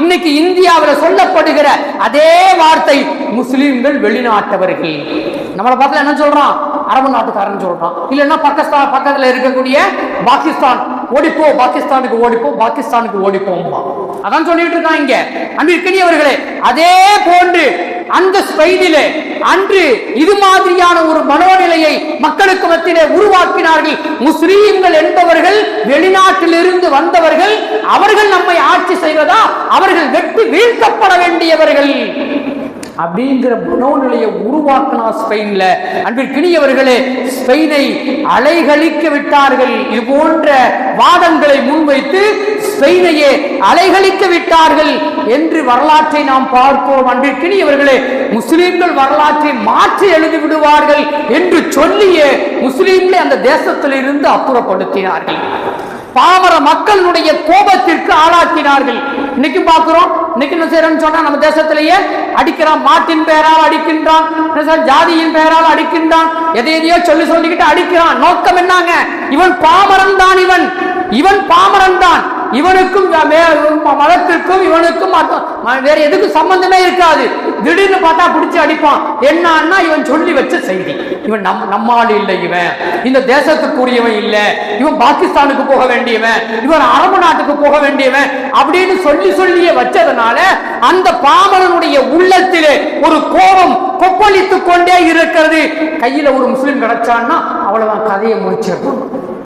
இன்னைக்கு இந்தியாவில் சொல்லப்படுகிற அதே வார்த்தை முஸ்லீம்கள் வெளிநாட்டவர்கள். நம்மளை பார்த்து என்ன சொல்றான்? அரபு நாட்டுக்காரன் சொல்றான். இல்லைன்னா பாகிஸ்தான் பக்கத்தில் இருக்கக்கூடிய பாகிஸ்தான் ஓடிப்போ பாகிஸ்தானுக்கு ஓடிப்போ பாகிஸ்தானுக்கு ஓடிப்போம் அதான் சொல்லிட்டு இருக்கான் இங்க. அன்பிற்கினியவர்களே அதே போன்று அந்த ஸ்பெயினிலே அன்று இது மாதிரியான ஒரு மனோநிலையை மக்களுக்கு மத்தியிலே உருவாக்கினார்கள் முஸ்லீம்கள் என்பவர்கள் வெளிநாட்டிலிருந்து வந்தவர்கள் அவர்கள் நம்மை ஆட்சி செய்வதா? அவர்கள் வெட்டி வீழ்த்தப்பட வேண்டியவர்கள். அப்படிங்கிற மனோநிலையை உருவாக்கினார் ஸ்பெயின்ல. அன்பிற்கினியவர்களே ஸ்பெயினை அலைகழிக்க விட்டார்கள். இது போன்ற வாதங்களை முன்வைத்து ஸ்பெயினையே அலைகழிக்க விட்டார்கள் என்று வரலாற்றை நாம் பார்ப்போம். அன்பிற்கினியவர்களே முஸ்லிம்கள் வரலாற்றை மாற்றி எழுதி விடுவார்கள் என்று சொல்லியே முஸ்லீம்களை அந்த தேசத்திலிருந்து அப்புறப்படுத்தினார்கள். பாமர மக்களுடைய கோபத்திற்கு ஆளாக்கினார்கள். இன்னைக்கு பார்க்கிறோம் இன்னைக்கு என்ன செய்யறோம்னு சொன்னா நம்ம தேசத்திலேயே அடிக்கிறான் மாட்டின் பெயரால் அடிக்கின்றான் ஜாதியின் பெயரால் அடிக்கின்றான் எதை எதையோ சொல்லி சொல்லிக்கிட்டு அடிக்கிறான். நோக்கம் என்னங்க? இவன் பாமரன் தான் இவன். இவன் பாமரன் தான். இவனுக்கும் வே- மதத்திற்கும் இவனுக்கும் ம- வேற எதுக்கும் சம்பந்தமே இருக்காது. திடீர்னு பார்த்தா பிடிச்சி அடிப்பான். என்னன்னா இவன் சொல்லி வச்ச செய்தி. இவன் நம் நம்மால் இல்லை இவன். இந்த தேசத்துக்குரியவன் இல்லை. இவன் பாகிஸ்தானுக்கு போக வேண்டியவன். இவன் அரபு நாட்டுக்கு போக வேண்டியவன். அப்படின்னு சொல்லி சொல்லியே வச்சதுனால அந்த பாமரனுடைய உள்ளத்திலே ஒரு கோபம் கொப்பளித்து கொண்டே இருக்கிறது. கையில ஒரு முஸ்லீம் கிடைச்சான்னா அவ்வளவுதான் கதையை முடிச்சிருக்கணும்